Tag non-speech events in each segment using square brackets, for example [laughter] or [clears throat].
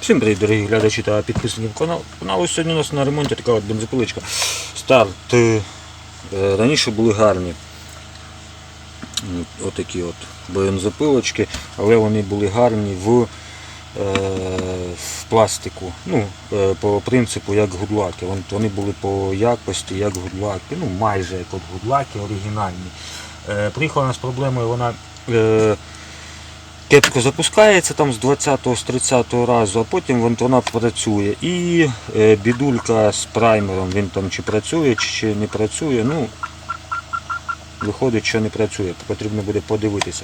Всім привіт, дорогі глядачі та підписники канал. каналу. Сьогодні у нас на ремонті така от бензопиличка. Старт. е, Раніше були гарні отакі от бензопилочки, але вони були гарні в, е, в пластику. Ну, е, по принципу як гудлаки. Вони були по якості як гудлаки, ну майже як от гудлаки оригінальні. Е, Приїхала нас проблемою, вона кепко запускається там з 20-го, з 30-го разу, а потім вона працює. І е, бідулька з праймером, він там чи працює, чи не працює. Ну, виходить, що не працює, потрібно буде подивитися.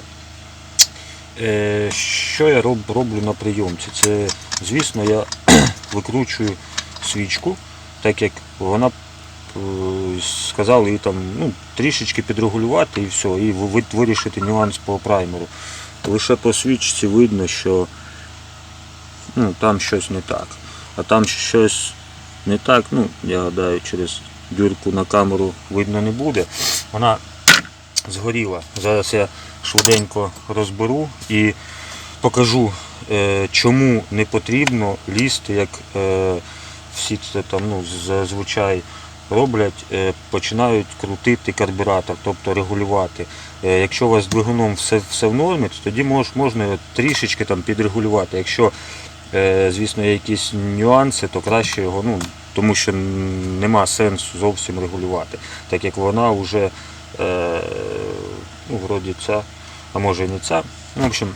Е, що я роблю на прийомці? Це, звісно, я [clears throat] викручую свічку, так як вона е, сказали її там ну, трішечки підрегулювати і все, і вирішити нюанс по праймеру. Лише по свічці видно, що ну, там щось не так. А там щось не так, ну, я гадаю, через дюрку на камеру видно не буде. Вона згоріла. Зараз я швиденько розберу і покажу, е, чому не потрібно лізти, як е, всі це там ну, зазвичай роблять, е, починають крутити карбюратор, тобто регулювати. Е, Якщо у вас з двигуном все, все в нормі, то тоді мож, можна трішечки там підрегулювати. Якщо, е, звісно, є якісь нюанси, то краще його, ну, тому що нема сенсу зовсім регулювати, так як вона вже, ну, вроді ця, а може і не ця. В общем,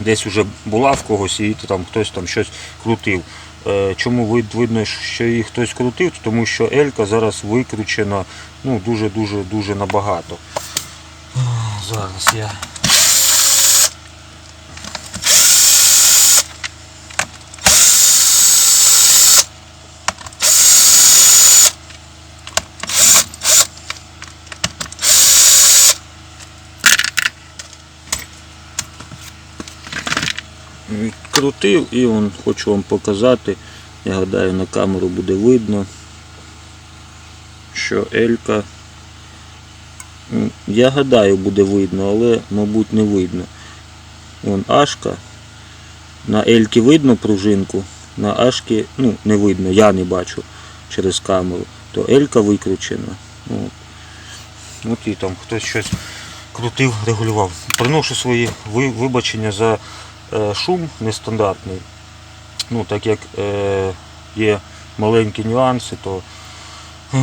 десь вже була в когось і там хтось там щось крутив. Е, Чому видно, що її хтось крутив? Тому що Елька зараз викручена дуже-дуже-дуже дуже набагато. Зараз я. Відкрутив і он, хочу вам показати. Я гадаю, на камеру буде видно, що Елька. Я гадаю, буде видно, але, мабуть, не видно. Вон Ашка. На Ельки видно пружинку, на Ашки ну, не видно, я не бачу через камеру. То Елька викручена. От. От і там хтось щось крутив, регулював. Приношу свої вибачення за шум нестандартний. Ну, так як е, є маленькі нюанси, то, е,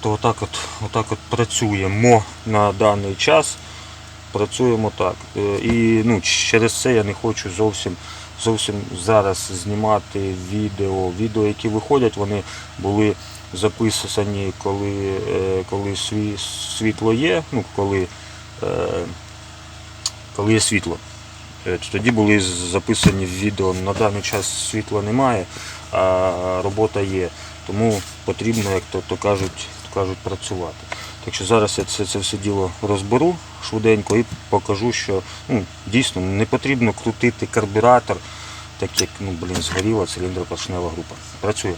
то отак, от, отак от працюємо на даний час. Працюємо так. Е, І ну, через це я не хочу зовсім, зовсім зараз знімати відео. Відео, які виходять, вони були записані, коли, е, коли сві, світло є, ну, коли, е, коли є світло. Е, Тоді були записані відео. На даний час світла немає, а робота є. Тому потрібно, як то, то кажуть, то кажуть, працювати. Так що зараз я це, це все діло розберу швиденько і покажу, що ну, дійсно не потрібно крутити карбюратор, так як ну, блін, згоріла циліндропоршнева група. Працює.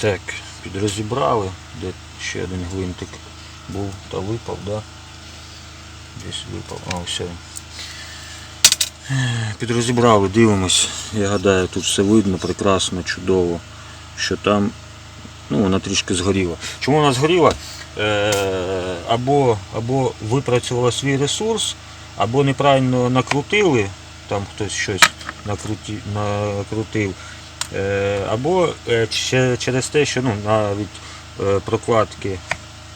Так, підрозібрали, де ще один гвинтик був та випав, да? Десь випав, а все. Підрозібрали, дивимось. Я гадаю, тут все видно прекрасно, чудово, що там ну, вона трішки згоріла. Чому вона згоріла? Е, або, або випрацювала свій ресурс, або неправильно накрутили, там хтось щось накруті, накрутив. Е, або е, через те, що ну, навіть е, прокладки,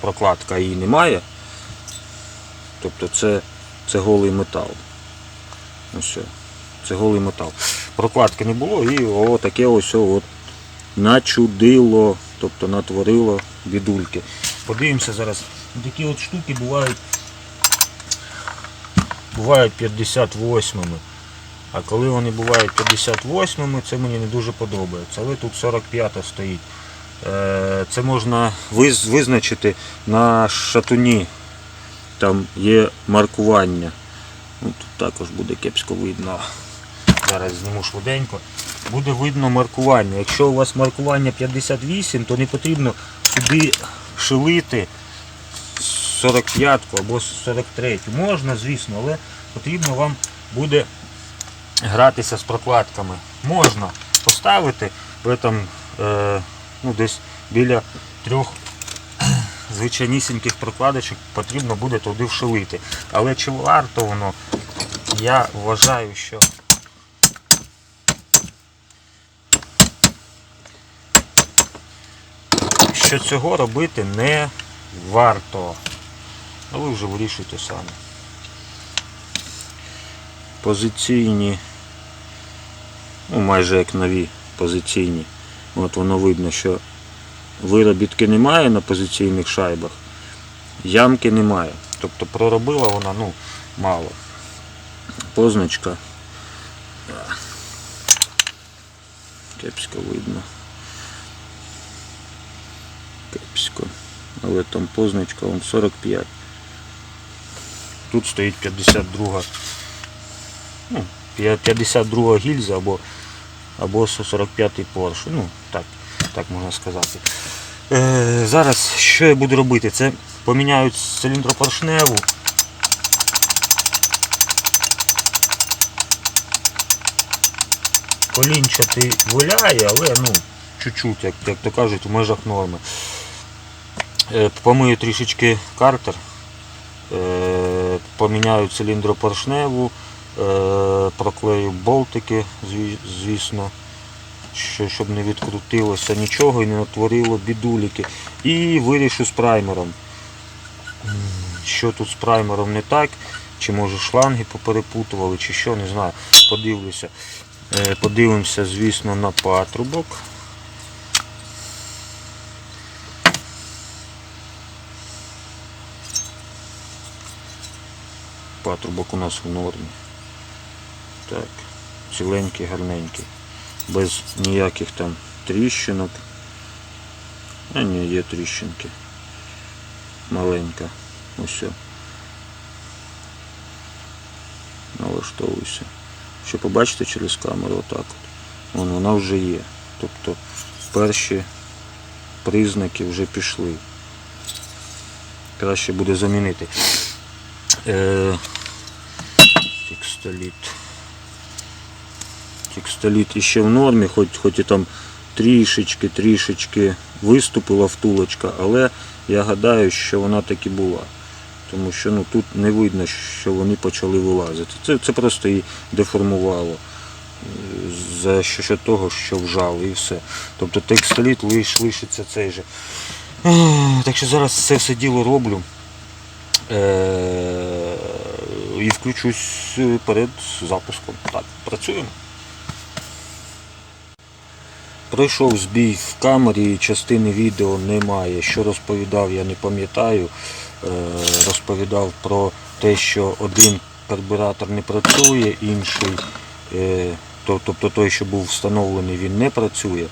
прокладка її немає. Тобто це, це голий метал. Ось. Це голий метал. Прокладки не було і о, таке ось от начудило, тобто натворило бідульки. Подивимося зараз. Такі от штуки бувають бувають 58-ми. А коли вони бувають 58-ми, це мені не дуже подобається. Але тут 45-та стоїть. Е, Це можна визначити на шатуні. Там є маркування. Ну, тут також буде кепсько видно. Зараз зніму швиденько. буде видно маркування. Якщо у вас маркування 58, то не потрібно сюди шилити 45 або 43. Можна, звісно, але потрібно вам буде гратися з прокладками. Можна поставити при этом, е, ну, десь біля трьох звичайнісіньких прокладочок потрібно буде туди вшилити. Але чи варто воно, я вважаю, що що цього робити не варто. А ви вже вирішуйте самі. Позиційні, ну майже як нові позиційні. От воно видно, що виробітки немає на позиційних шайбах, ямки немає. Тобто проробила вона ну, мало. Позначка. Кепсько видно. Кепсько. Але там позначка вон 45. Тут стоїть 52. Ну, 52 гільза або, або 45-й Porsche. Ну, так, так можна сказати. Е, зараз що я буду робити? Це поміняють циліндропоршневу. Колінчатий виляє, але ну, чуть-чуть, як, як то кажуть, в межах норми. Е, Помию трішечки картер, е, поміняю циліндропоршневу, е, проклею болтики, звісно, щоб не відкрутилося нічого і не натворило бідуліки. І вирішу з праймером. Що тут з праймером не так, чи може шланги поперепутували, чи що, не знаю. Подивлюся. Е, Подивимося, звісно, на патрубок. Патрубок у нас в нормі. Так, ціленький, гарненький. Без ніяких там тріщинок. А ні, є тріщинки. Маленька. Ось. Налаштовуйся. Що побачите через камеру отак от. Вон вона вже є. Тобто перші признаки вже пішли. Краще буде замінити. Е, текстоліт. Текстоліт іще в нормі, хоч, хоч і там трішечки, трішечки виступила втулочка, але я гадаю, що вона таки була. Тому що ну, тут не видно, що вони почали вилазити. Це, це просто її деформувало. За що, що того, що вжали і все. Тобто текстоліт лиш, лишиться цей же. Так що зараз це все діло роблю. Е, і включусь перед запуском. Так, працюємо. Пройшов збій в камері, частини відео немає. Що розповідав, я не пам'ятаю. Е, Розповідав про те, що один карбюратор не працює, інший, е, тобто той, що був встановлений, він не працює.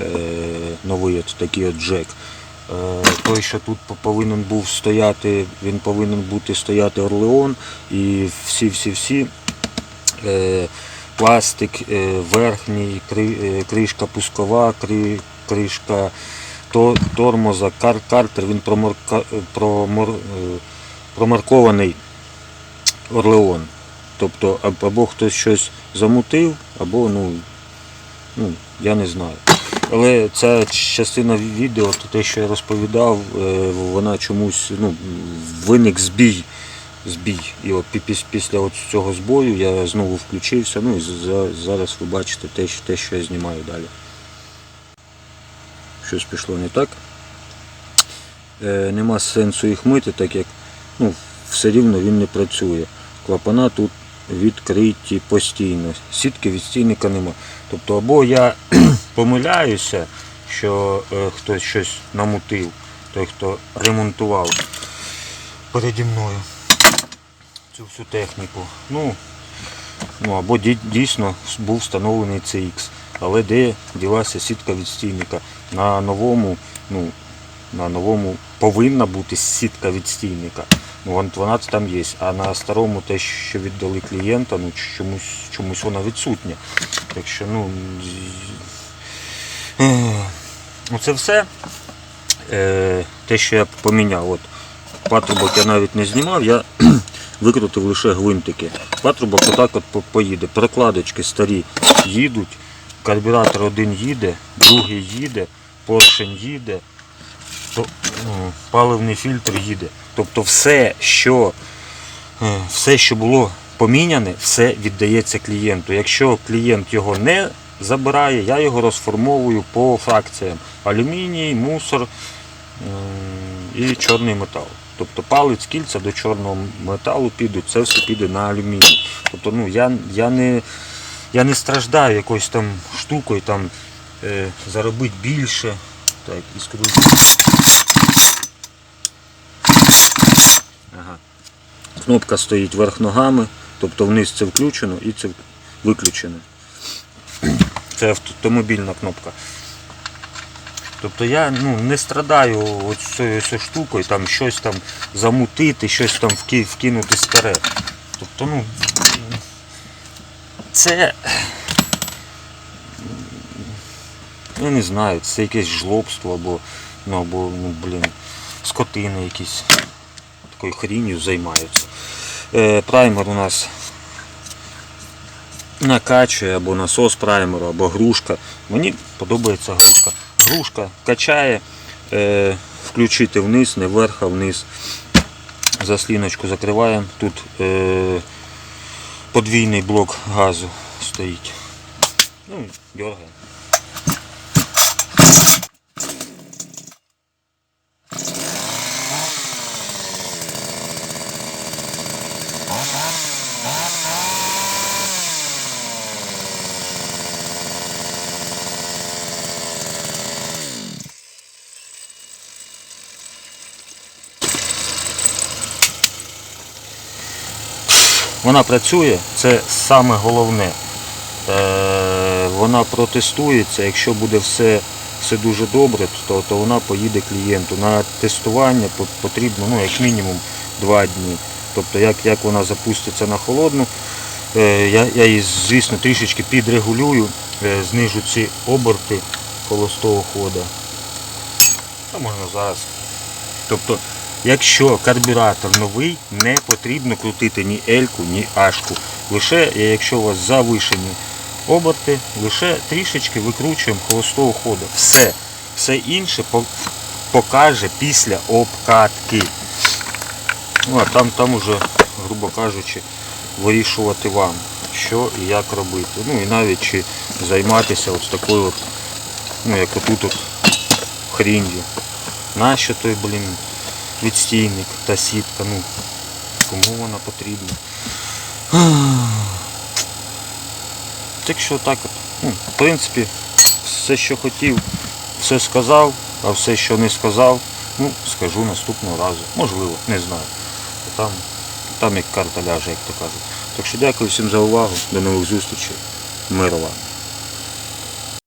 Е, Новий от такий от джек. Той, що тут повинен був стояти, він повинен бути стояти Орлеон і всі-всі-всі пластик е, верхній, е, кришка пускова, кри- кришка тормоза, картер, він е, промаркований Орлеон. Тобто або хтось щось замутив, або ну, ну я не знаю. Але ця частина відео, те, що я розповідав, вона чомусь ну, виник збій. Збій. І от піс- після от цього збою я знову включився. Ну і за- зараз ви бачите те, те, що я знімаю далі. Щось пішло не так. Е, нема сенсу їх мити, так як ну, все рівно він не працює. Клапана тут відкриті постійно. Сітки від стійника нема. Тобто або я [clears throat] помиляюся, що е, хтось щось намутив, той, хто ремонтував переді мною цю всю техніку. Ну, ну або дійсно був встановлений CX. Але де ділася сітка від стійника? На новому, ну, на новому повинна бути сітка від стійника. Ну, вон 12 там є. А на старому те, що віддали клієнта, ну чомусь, чомусь вона відсутня. Так ну. з- е, Ну це все. Е, те, що я поміняв. От, патрубок я навіть не знімав, я викрутив лише гвинтики. Патрубок отак от поїде. Прокладочки старі їдуть, карбюратор один їде, другий їде, поршень їде, ну, паливний фільтр їде. Тобто все, що, е, все, що було поміняне, все віддається клієнту. Якщо клієнт його не забирає, я його розформовую по фракціям. Алюміній, мусор і чорний метал. Тобто палець, кільця до чорного металу підуть, це все піде на алюміній. Тобто ну, я, я, не, я не страждаю якоюсь там штукою, там, е, заробити більше. Так, і скрутку. Ага. Кнопка стоїть верх ногами, тобто вниз це включено і це виключено. Це автомобільна кнопка. Тобто я ну, не страдаю цією штукою, там щось там замутити, щось там вкинути старе. Тобто, ну, це. Я не знаю, це якесь жлобство або, ну, або ну, блін, скотини якісь такою хрінью займаються. Е, праймер у нас накачує або насос праймеру, або грушка. Мені подобається грушка. Грушка качає, е, включити вниз, не вверх, а вниз. Засліночку закриваємо. Тут е, подвійний блок газу стоїть. Ну, дергаємо. Вона працює, це саме головне. Е, Вона протестується, якщо буде все, все дуже добре, то, то вона поїде клієнту. На тестування потрібно ну, як мінімум 2 дні. Тобто як, як вона запуститься на холодну, е, я, я її, звісно, трішечки підрегулюю, е, знижу ці оберти холостого хода. Та можна зараз Тобто, якщо карбюратор новий, не потрібно крутити ні Ельку, ні Ашку. Лише якщо у вас завишені оберти, лише трішечки викручуємо холостого ходу. Все. Все інше покаже після обкатки. Ну, а там, там уже, грубо кажучи, вирішувати вам, що і як робити. Ну і навіть чи займатися от такою, от, ну як отут от хрінью. Нащо той, блін, відстійник та сітка, ну, кому вона потрібна. [sighs] Так що так от, ну, в принципі, все, що хотів, все сказав, а все, що не сказав, ну, скажу наступного разу. Можливо, не знаю. Там, там як карта ляже, як то кажуть. Так що дякую всім за увагу, до нових зустрічей. Миру вам.